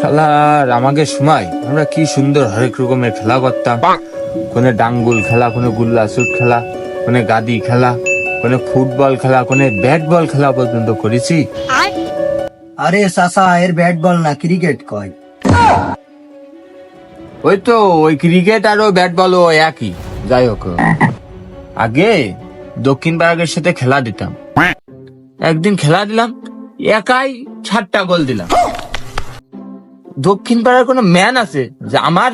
শালার আমাকে সময় আমরা কি সুন্দর হরেক রকমের খেলা করতাম। কোনে ডাঙ্গুল খেলা কোনে গুল্লা শুট খেলা কোনে গাদি খেলা কোনে ফুটবল খেলা কোনে ব্যাট বল খেলা পর্যন্ত করেছি। আরে সাসা এর ব্যাট বল না ক্রিকেট কয়। ওই তো ওই ক্রিকেট আর ওই ব্যাট বল ও একই। যাই হোক। আগে দক্ষিণ পাড়াগের সাথে খেলা দিতাম। একদিন খেলা দিলাম একাই সাতটা গোল দিলাম। দক্ষিণ পাড়ার কোনো ম্যান আছে যে আমার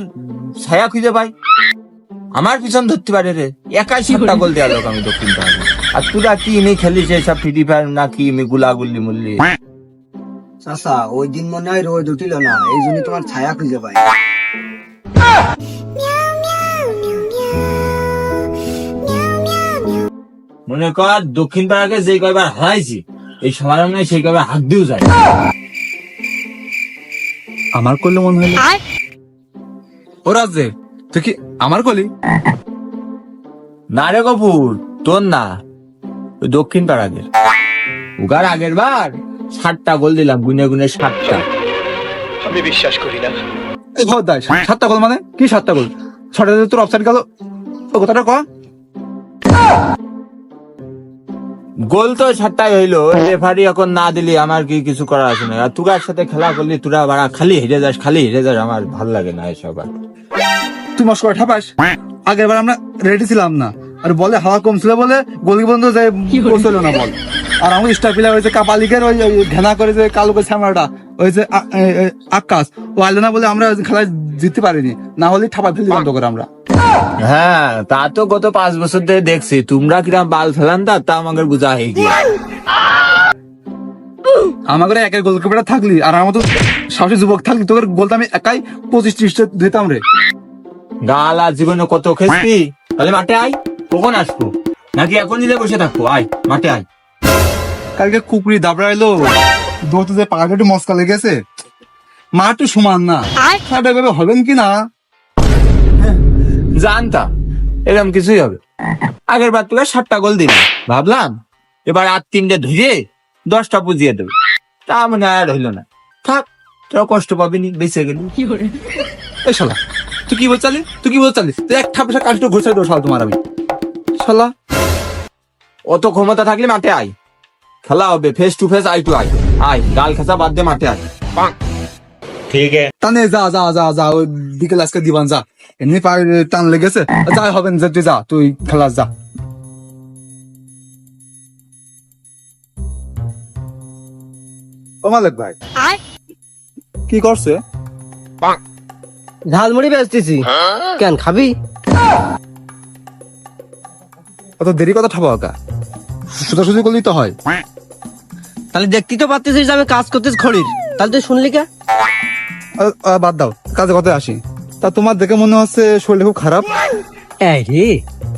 ছায়া খুঁজে পাই আমার পিছন ধরতে পারে রে। একাই সাতটা গোল দেওয়া লোক আমি দক্ষিণ পাড়া আর তোরা কি নেই খেলিস সব ফ্রি ফায়ার নাকি আমি গুলাগুল্লি মুল্লি? সাসা ওই দিন মনে হয় রোদ উঠিল না এই জন্য তোমার ছায়া খুঁজে পাই। মনে কর দক্ষিণ পাড়াকে যে কয়বার হারাইছি এই মনে সেই কয়বার হাত দিয়েও যায়। আমার করলে মনে হলো ও রাজদেব তুই কি আমার কলি? না রে কপুর তোর না। ওই দক্ষিণ পাড়াগের। উগার আগের বার ষাটটা গোল দিলাম গুনে গুনে ষাটটা এই ভর দায় সাতটা গোল মানে? কি সাতটা গোল? ছটা তোর অফসাইড গেল? ও কথাটা কয় গোল তো ছাট্টাই হইল রেফারি এখন না দিলি আমার কি কিছু করার আছে না? আর তুগার সাথে খেলা করলি? তোরা বাড়া খালি হেরে যাস, খালি হেরে যাস, আমার ভালো লাগে না এসব আর। তুই মস্করা ঠাপাস? আগের বার আমরা রেডি ছিলাম না। আর বলে হাওয়া কম ছিল বলে গোলি বন্ধ যায় পৌঁছলো না বল। আর আমার স্টার প্লেয়ার হয়েছে কাপালিকের, ওই ঘেনা করে যে কালো করে ওই যে আকাশ। ও আইলো না বলে আমরা খেলায় জিততে পারিনি। না হলে ঠাপা ফেলি বন্ধ করে আমরা। হ্যাঁ তা তো গত পাঁচ বছর ধরে দেখছি। তোমরা কিরাম বাল ফেলান তা তা আমাকে বুঝা হয়ে গিয়ে। আমার ঘরে একের গোলকিপারটা থাকলি আর আমার তো সাহসী যুবক থাকলি তোর গোলটা আমি একাই পঁচিশ ত্রিশটা দিতাম রে। গাল আর জীবনে কত খেসবি তাহলে মাঠে আয় কখন আসব? নাকি এখন দিলে বসে থাকব? আয় মাঠে আয়। কালকে কুকুরি দাবড়া এলো দৌড়তে যে পাকাটা একটু মস্কা লেগেছে মা একটু সমান না। সাটা ভেবে হবেন কি না? জানতাম এরকম কিছুই হবে। আগের বার তোকে সাতটা গোল দিবি ভাবলাম এবার আর তিনটে ধুয়ে দশটা বুঝিয়ে দেবে। তা মনে আর হইল না। থাক তোরা কষ্ট পাবি নি বেঁচে গেলি। এই শালা তুই কি বলছালি? তুই কি বলছালি তুই এক ঠাপসা কাজটা ঘুষে দেবো শালা তোমার আমি। শালা অত ক্ষমতা থাকলে মাঠে আয়। খেলা হবে face to face eye to eye আয় গাল খেসা বাদ দিয়ে মাঠে আয়। ঠিক আছে। টানে যা যা যা যা ওই বিকেল আজকে দিবান যা। এমনি পায়ে টান লেগেছে। যা হবে না তুই যা তুই খেলা যা। ও মালিক ভাই। কি করছে? ঝালমুড়ি বেচতেছি। কেন খাবি? অত দেরি কথা কা? সোজাসুজি করলেই তো হয়। তাহলে দেখতেই তো পারতেছিস যে আমি কাজ করতেছি খড়ির তাহলে তুই শুনলি কে? আ, আ, বাদ দাও কাজে কথায় আসি। তা তোমার দেখে মনে হচ্ছে শরীর খুব খারাপ? এই রে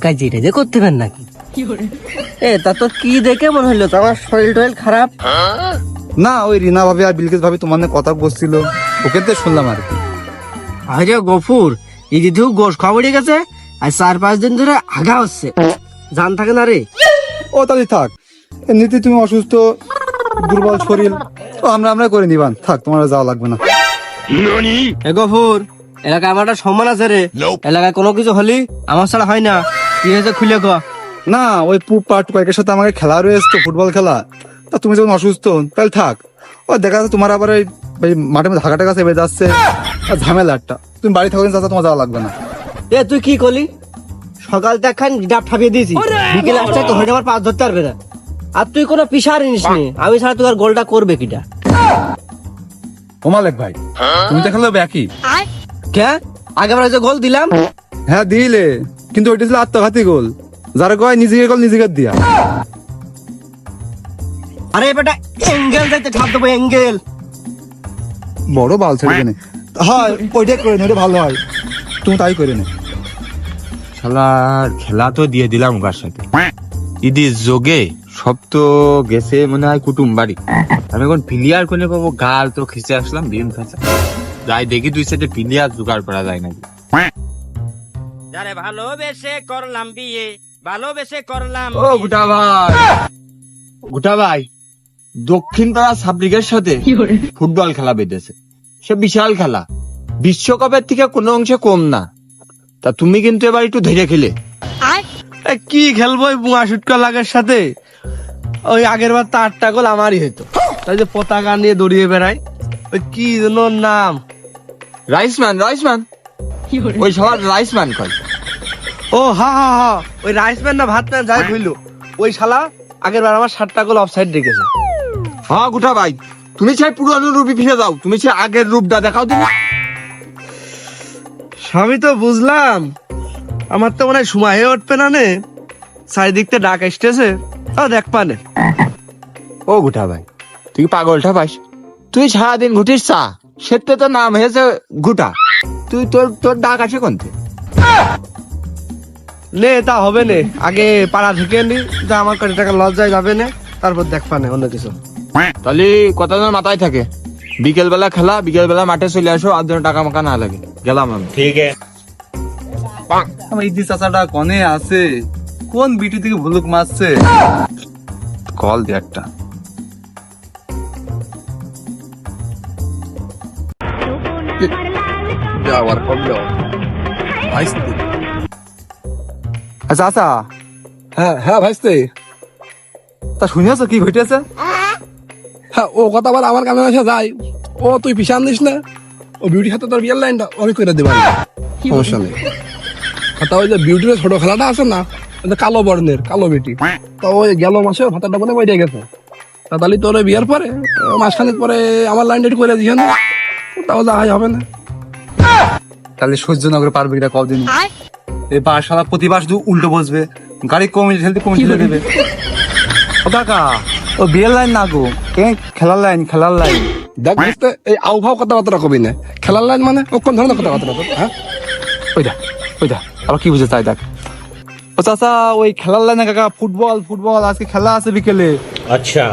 কাজ এটা যে করতে পারেন নাকি? এ তা তোর কি দেখে মনে হইল তো আমার শরীর টরীর খারাপ? না ওই রিনা ভাবি আর বিলকিস ভাবি তোমার নিয়ে কথা বলছিল। ওকে তো শুনলাম আর কি। আরে গফুর এই দিদি গোশ খাওয়া বেড়ে গেছে আর চার পাঁচ দিন ধরে আগা হচ্ছে। জান থাকে না রে। ও তাহলে থাক। এমনিতে তুমি অসুস্থ দুর্বল শরীর তো আমরা আমরা করে নিবান। থাক তোমার আর যাওয়া লাগবে না। এ গফুর এলাকায় আমার একটা সম্মান আছে রে। এলাকায় কোনো কিছু হলি আমার ছাড়া হয় না। কি হয়েছে খুলে ক। না ওই পুপ পাট কয়েকের সাথে আমাকে খেলা রয়েছে তো ফুটবল খেলা। তা তুমি যখন অসুস্থ তাহলে থাক। ও দেখা যাচ্ছে তোমার আবার ওই মাঠে মধ্যে হাঁকাটা কাছে যাচ্ছে। আর ঝামেলা একটা তুমি বাড়ি থাকো চাচা তোমার যাওয়া লাগবে না। এ তুই কি করলি? সকাল দেখান ডাব ঠাপিয়ে দিয়েছি। বিকেল আসতে তো হয়ে আমার পাঁচ ধরতে পারবে না। আর তুই কোনো পিসার নিস নি। আমি ছাড়া তুই আর গোলটা করবে কিটা? ও মালিক ভাই তুমি তো খেলো একই। কে? আগে বার যে গোল দিলাম। হ্যাঁ দিলে। কিন্তু ওইটা ছিল আত্মঘাতী গোল। যারা কয় নিজেকে গোল নিজেকে দিয়া। আরে বেটা এঙ্গেল যাইতে ঠাপ দেবো এঙ্গেল বড় বাল ছেড়ে নে হয় ওইটাই করে নে ওটা ভালো হয়। তুমি তাই করে নে। শালার খেলা তো দিয়ে দিলাম ওকার সাথে। ইদি যোগে সব তো গেছে মনে হয় কুটুম বাড়ি। আমি এখন প্লেয়ার কোনে পাবো গাল তো খিচে আসলাম বিম খাঁচা যাই দেখি দুই সাইডে প্লেয়ার জোগাড় করা যায় নাকি। যারে ভালোবেসে করলাম বিয়ে ভালোবেসে করলাম ও গুটা ভাই। গুটা ভাই দক্ষিণ পাড়া সাবলিগের সাথে ফুটবল খেলা বেঁধেছে। সে বিশাল খেলা। বিশ্বকাপের থেকে কোনো অংশে কম না। তা তুমি কিন্তু এবার একটু ধীরে খেলে। কি খেলব ওই বুয়া সুটকা লাগার সাথে? ওই আগের বার তো আটটা গোল আমারই হতো তাই যে পতাকা নিয়ে দড়িয়ে বেড়াই। ওই কি যেন নাম? রাইসম্যান রাইসম্যান ওই সবার রাইসম্যান কয়। ও হা হা হা। ওই রাইসম্যান না ভাতম্যান যাই ভুইলো ওই শালা আগের বার আমার সাতটা গোল অফসাইড রেখেছে। হ্যাঁ গুটা ভাই। তুমি চাই পুরানো রূপে ফিরে যাও। তুমি চাই আগের রূপটা দেখাও তুমি। আমি তো বুঝলাম। আমার তো মনে হয় সময় হয়ে উঠবে না নে। চারিদিক থেকে ডাক আসতেছে। ও দেখ পানে। ও গুটা ভাই তুই কি পাগলটা পাইস তুই সারাদিন ঘুটিস চা? সেতে তো নাম হয়েছে গুটা। তুই তোর তোর ডাক আছে কোনতে নে তা হবে নে। আগে পাড়া ঢুকে নি যা আমার কোটি টাকা লজ্জায় যাবে না। তারপর দেখ পানে অন্য কিছু। তাহলে কথা যেন মাথায় থাকে। বিকেল বেলা খেলা বিকেল বেলা মাঠে চলে আসো আর যেন টাকা মাকা না লাগে। গেলাম আমি। আমার ইদি চাচাটা কনে আছে। কোন বিটি থেকে ভুলুক মারছে? কল দে একটা। আচ্ছা আচ্ছা। হ্যাঁ হ্যাঁ ভাইস্তে। তা শুনিয়াছ কি ঘটেছে? হ্যাঁ ও কথা বল আমার কানে আসা যায়। ও তুই পিছান দিস না? ও বিউটির হাতে তোর বিয়ের লাইনটা আমি করে দেবো সমস্যা নেই। তা ওই যে বিউটির ছোট খেলাটা আছে না কালো বর্ণের কালো বেটি তো ওই গেল মাসে ভাতাটা বলে বইটা গেছে। তা তাহলে তোর বিয়ের পরে মাসখানেক পরে আমার লাইন একটু করে দিস না? তাও যা হয় হবে না। তাহলে সহ্য না করে পারবে কিনা কদিন এই বাসালা প্রতিবার শুধু উল্টো বসবে। গাড়ি কমে ঠেলতে কমে ঠেলে দেবে। ও কাকা ও বিয়ের লাইন না গো। এ খেলার লাইন খেলার লাইন দেখ বুঝতে এই আউ ভাও কথাবার্তা কবি না। খেলার লাইন মানে ও কোন ধরনের কথাবার্তা কবি হ্যাঁ? ওই দেখ ওই দেখ আবার কি বুঝে চাই দেখ। ও চাচা ওই খেলার লাইন না কাকা ফুটবল ফুটবল আজকে খেলা আছে বিকেলে। আচ্ছা।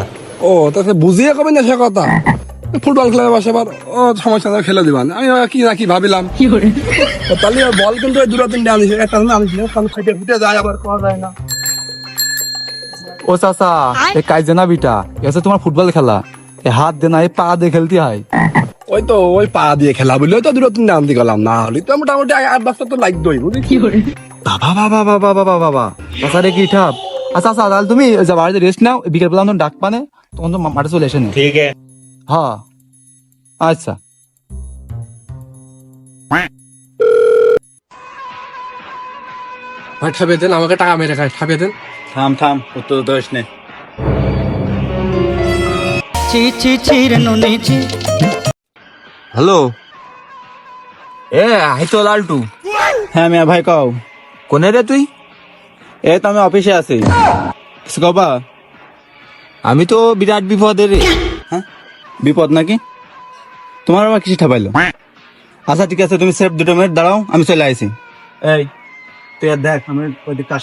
ও তাতে বুঝিয়ে কবি না সে কথা? ফুটবল খেলার বসে এবার ও সমস্যা নেই, খেলে দিবান আমি কি না কি ভাবিলাম। ও তাহলে ওই বল কিন্তু দুটো তিনটে আনিস। একটা আনিস না কারণ খাইতে ফুটে যায় আবার পাওয়া যায় না। ও চাচা এ কাজ জানা বিটা এসে তোমার ফুটবল খেলা। এ হাত দে না এ পা দিয়ে খেলতে হয় ওই তো ওই পা দিয়ে খেলা বললে তো দুটো তিনটে আনতে গেলাম না হলে। তো মোটামুটি আট দশটা তো লাগতোই বুঝলি কি বাবা বাবা বাবা বাবা বাবা চাচা রে কি ঠাপ আচ্ছা আচ্ছা তাহলে তুমি বাড়িতে রেস্ট নাও বিকেল বেলা তখন ডাক পানে তখন তো মাঠে চলে এসে ঠিক। হ্যাঁ আচ্ছা। ভাই ঠাপিয়ে দেন আমাকে টাকা মেরে খায় ঠাপিয়ে দেন। থাম থাম উত্তর দোষ নে। ছি ছি ছি রে নুনি ছি। হ্যালো? এ আই তো লালটু। হ্যাঁ মিয়া ভাই কও। কোনে রে তুই? এ তো আমি অফিসে আছি। কিছু কবা আমি তো বিরাট বিপদে রে হ্যাঁ? বিপদ নাকি? তোমার আমার কিছু ঠাপাইলো? আচ্ছা ঠিক আছে তুমি সেফ দুটো মিনিট দাঁড়াও আমি চলে আইছি। এই তুই আর দেখ আমি ওই দিক কাজ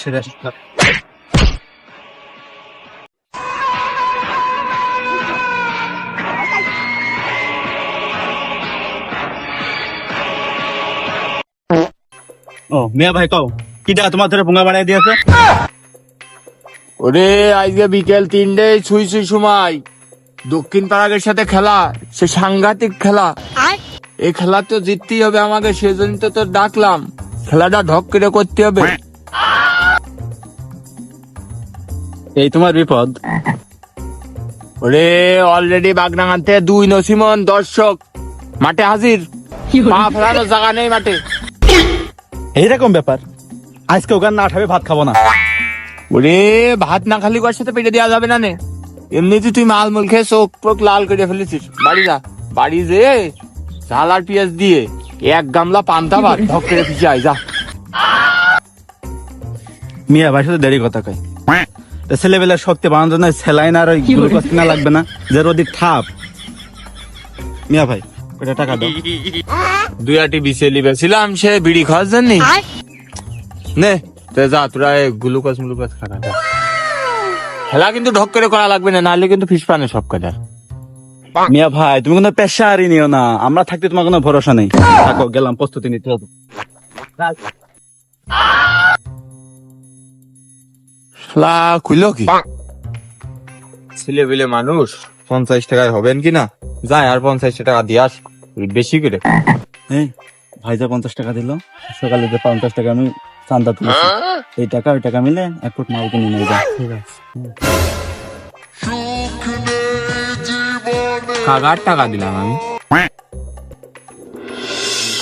ও মিয়া ভাই কও কিটা তোমার ধরে ভুঙ্গা বাড়াই দিয়েছে? ওরে আজকে বিকেল তিনটে ছুঁই ছুঁই সময়। দক্ষিণ পাড়াগের সাথে খেলা সে সাংঘাতিক খেলা। এই খেলা তো জিততেই হবে আমাকে সেজন্য তো তোর ডাকলাম। খেলাটা ঢক করে করতে হবে। এই তোমার বিপদ। ওরে অলরেডি বাগনাগানতে দুই নসিমন দর্শক মাঠে হাজির। পা ফেলানোর জায়গা নেই মাঠে। এইরকম ব্যাপার। আজকে ওখানে না ঠাবে ভাত খাব না। ওরে ভাত না খালি ওর সাথে পেটে দেওয়া যাবে না নে? এমনিতে তুই মাল মুল খেয়ে চোখ টোক লাল করে ফেলেছিস। বাড়ি যা। বাড়ি যে ঝাল আর পেঁয়াজ দিয়ে। এক গামলা পান্তা ভাত। ঢক করে পিছিয়ে আয় যা। মিয়া ভাই সাথে দেরি কথা কই ছেলেবেলার শক্তি বানানোর জন্য স্যালাইন আর ওই গ্লুকোজ কিনা লাগবে না যে রোদি ঠাপ মিয়া ভাই ওটা টাকা দাও? দুই আটি বিছে লিবেছিলাম সে বিড়ি খাওয়ার জন্য। নে তে যা তোরা গ্লুকোজ মুলুকোজ খানা। খেলা কিন্তু ঢক করে করা লাগবে না নাহলে কিন্তু ফিস পানে সব কাজা মিয়া ভাই তুমি কোনো পেশারই নিও না। আমরা থাকতে তোমার কোনো ভরসা নেই। থাকো গেলাম প্রস্তুতি নিতে হবে। শালা খুললো কি? ছেলে বিলে মানুষ পঞ্চাশ টাকায় হবেন কি না? যাই আর পঞ্চাশ টাকা দিয়ে আস বেশি করে। এই ভাই যা পঞ্চাশ টাকা দিল সকালে যে পঞ্চাশ টাকা আমি চান্দা তুলেছি এই টাকা ওই টাকা মিলে এক ফুট মাল কিনে নিয়ে যাই ঠিক আছে। কাগার টাকা দিলাম আমি।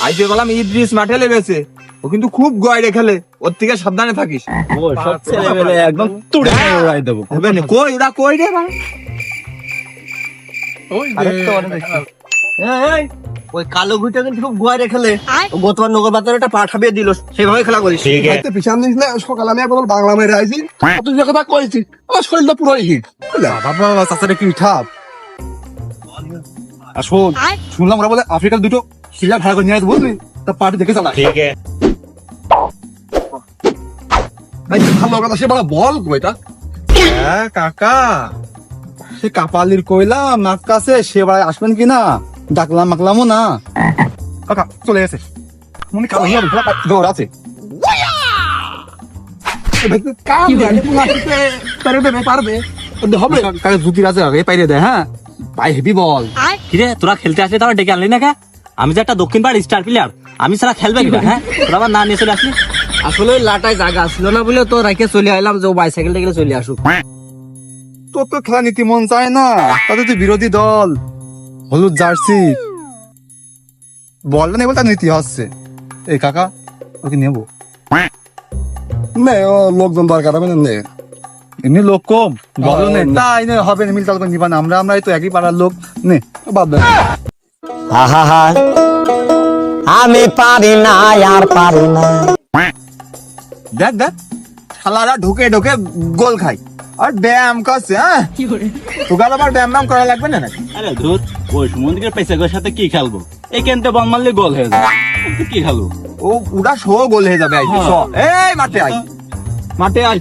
আইতে ইদ্রিস মাঠে লেগেছে ও কিন্তু খুব গয়রে খেলে। ওর থেকে সাবধানে থাকিস। ও সব ছেলেবেলে একদম তুড়ে উড়াই দেবো। হবে না কই ওরা কই রে ভাই? ওই এই, ওই কালো ঘুটে কিন্তু খুব খেলে। গতবার নগর বাজারে একটা পা ঠাপিয়ে দিল সেভাবে খেলা করিস। ভাইতে পিছান দিস না সকালে আমি একবার বাংলা মেরে আইছি। তুই যে কথা কইছিস আমার শরীরটা পুরো হিট। বাবা বাবা চাচারে কি ঠাপ আর শোন শুনলাম ওরা বলে আফ্রিকার দুটো শিলা ভাড়া করে নিয়ে আসবে বুঝলি তা পার্টি দেখে চালা ভাই ভালো কথা সে বড় বল কইটা হ্যাঁ কাকা। সে কাপালির কইলাম নাক কাছে সে ভাই আসবেন কি না ডাকলাম মাকলামও না। কাকা চলে গেছে মনে কালো হিয়া দৌড় আছে। পারবে হবে। কাকা জুতি আছে এ পাইরে দেয় হ্যাঁ? পাই হেভি বল। কিরে তোরা খেলতে আসলে তাও ডেকে আনলি না কে? আমি যে একটা দক্ষিণ পাড়ার স্টার প্লেয়ার আমি সারা খেলবে কিনা হ্যাঁ? তোরা আবার না নিয়ে চলে আসলি? আসলে ওই লাটায় জায়গা ছিল না বলে তো রাখে চলে আইলাম যে ও বাইসাইকেল টেকেলে চলে আসুক। তোর তো খেলা নীতি মন চায় না তাতে তুই বিরোধী দল হলুদ জার্সি। বলটা নেই বলে তার নীতি হচ্ছে। এই কাকা ওকে নেব নে ও লোকজন দরকার হবে না নে। এমনি লোক কম বলো নে। তাই না হবে না মিল তাল করে নিবা না। আমরা আমরাই তো একই পাড়ার লোক। নে বাদ দে। আমি পারি না আর পারি না। দেখ দেখ। শালারা ঢুকে ঢুকে গোল খাই আর ব্যায়াম করছে হ্যাঁ? তোকে আবার ব্যায়াম ব্যায়াম করা লাগবে না নাকি? আরে ধুর ওই পেশাগের সাথে কি খেলব? এই কেনতে বল মারলে গোল হয়ে তো কি খেলব? ও পুরা শো গোল হয়ে যাবে এই মাঠে আই মাঠে আই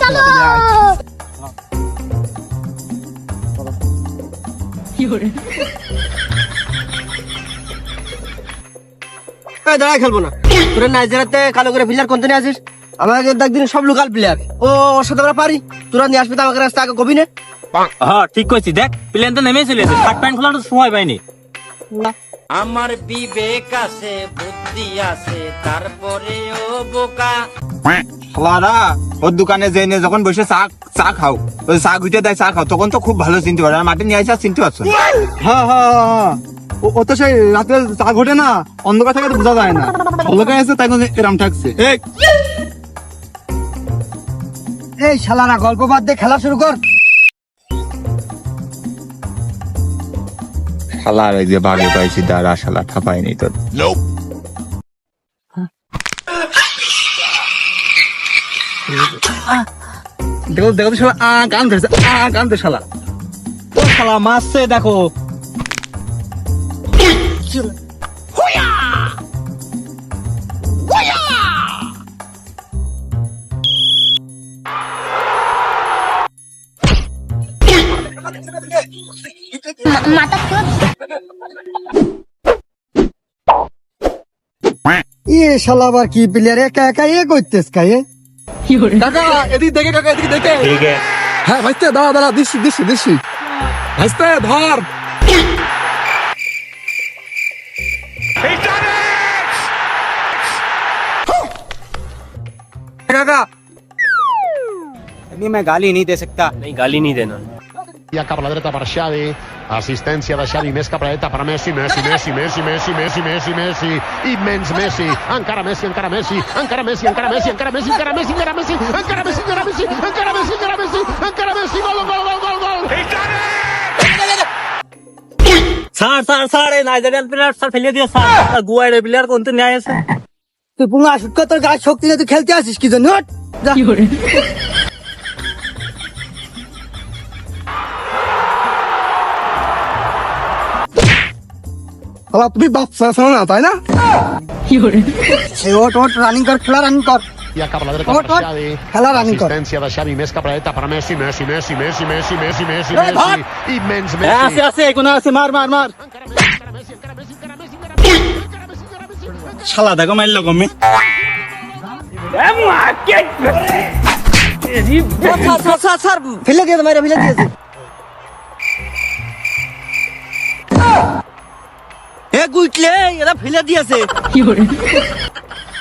দাঁড়ায় খেলব না। তোরা নাইজেরিয়াতে কালো করে প্লেয়ার কোনতে নিয়ে আসিস আমাকে দেখদিন সব লোকাল প্লেয়ার ও ওর সাথে আমরা পারি। তোরা নিয়ে আসবি তো আমাকে রাস্তা আগে কবি নে হ্যাঁ ঠিক কইছি। দেখ প্লেন তো নেমেছিল চলে শার্ট প্যান্ট খোলার তো সময় পাইনি। আমার বিবেক আছে, বুদ্ধি আছে তারপরেও বোকা। শালারা ওর দোকানে যখন বসে চা চা খাও চা ঘুটে দেয়, চা খাও, তখন তো খুব ভালো চিনতে পারো আর নিয়ে আসা চিনতে পারছ? হ্যাঁ হ্যাঁ হ্যাঁ। ও- ও তো সেই রাতে চা ঘটে না, অন্ধকার থেকে বোঝা যায় না। অন্ধকার আছে, তাই এরম থাকছে এই শালারা, গল্প বাদ দিয়ে খেলা শুরু কর। শালার ওই যে বাগে পাইছি দাঁড়া শালা ঠাপাইনি তোর। দেখো দেখো তো শালা আ গান ধরেছে আ গান ধরে শালা। ও শালা মারছে দেখো। শালা আবার কি প্লেয়ার একা একা করতেস কাকা এদিক দেখে কাকা এদিক দেখে। হ্যাঁ দাঁড়া দাঁড়া ধর। गाली नहीं दे सकता नहीं गाली नहीं देना। या का assistència de Xavi, més cap a dreta per Messi, Messi, Messi, Messi, Messi, Messi, Messi, Messi, immens Messi, encara Messi, encara Messi, encara Messi, encara Messi, encara Messi, encara Messi, encara Messi, encara Messi, encara Messi, encara Messi, encara Messi, encara Messi, gol, gol, gol, gol, gol! Sir sir sir এই Nigerian player sir ফেলে দিয়ে sir গুয়ার player কোনতে নিয়ে আসে তুই পুঙ্গা আসুক তোর গাছ শক্তি নিয়ে তুই খেলতে আসিস কি জন্য শালা তুমি বাচ্চা আছো না তাই না এই ওট ওট রানিং কর খেলা রানিং কর Y acaba la derecha Oot, para oot. Xavi. Hello, Rani, cor. Asistencia de Xavi, més cap a la dreta para Messi, Messi, Messi, Messi, Messi, Messi, Messi, Eh, Messi. Immens আছে Messi. আছে কোনো আছে মার মার মার শালা দেখো মারলো কমে ফেলে মাইরা ফেলে দিয়েছে গুইটলে এরা ফেলে দিয়েছে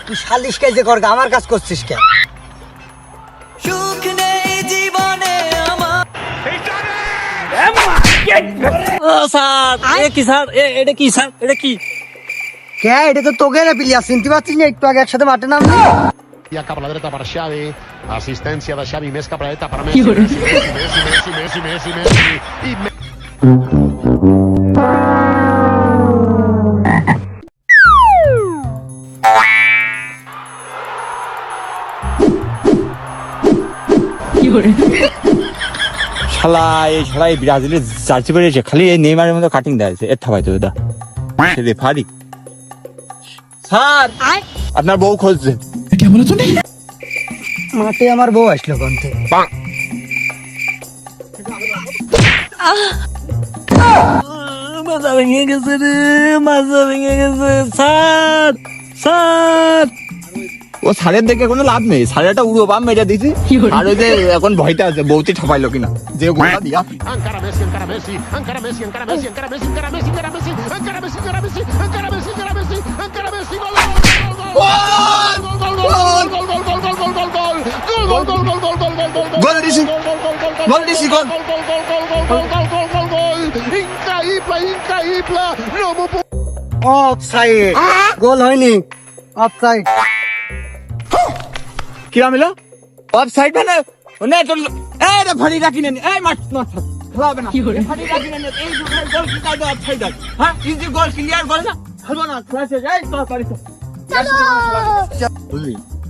তুই শালিশ কাজে কর আমার কাজ করছিস কেন ও স্যার এ কি স্যার এ এটা কি স্যার এটা কি কে এটা তো তোকে না পিলিয়া চিনতে পারছিস না একটু আগে একসাথে মাঠে নামলি Y acaba la derecha para Xavi. Asistencia de Xavi, més cap a la dreta para Messi, Messi, Messi, Messi, Messi, Messi, Messi. Immens শালা এই শালা এই ব্রাজিলের জার্সি পরেছে খালি এই নেইমারের মতো কাটিং দেয় এর থাবাই তো ওটা রেফারি স্যার! আপনার বউ খুঁজছে। মাঠে আমার বউ আসলো কন্তে মাজা ভেঙে গেছে রে মাজা ভেঙে গেছে। স্যার! স্যার! ও সারের দেখে কোনো লাভ নেই সারেটা উড়ো বাম দিছি আর ওই যে এখন ভয়টা আছে বৌতি ঠাপাইলো কিনা যে গোটা দিয়া গোল হয়নি no কিরাম এলো অফ সাইড মানে ওনে তো এই রে ভড়িটা রাখি নি এই মাছ না। খাবে না ভড়িটা রাখি নি এই দুটো গোল কি অফ সাইড হ্যাঁ ইজি গোল ক্লিয়ার গোল না না যাই তো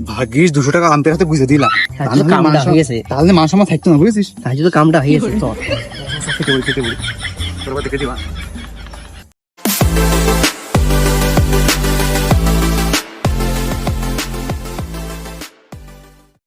ভাগ্যিস দুশো টাকা আনতে হাতে বুঝে দিলাম। হ্যাঁ, কামটা হয়ে গেছে। তাহলে আমার থাকতো না বুঝেছিস? তো কামটা হয়ে গেছে তোর খেতে বলি খেতে বলি। তোর দিবা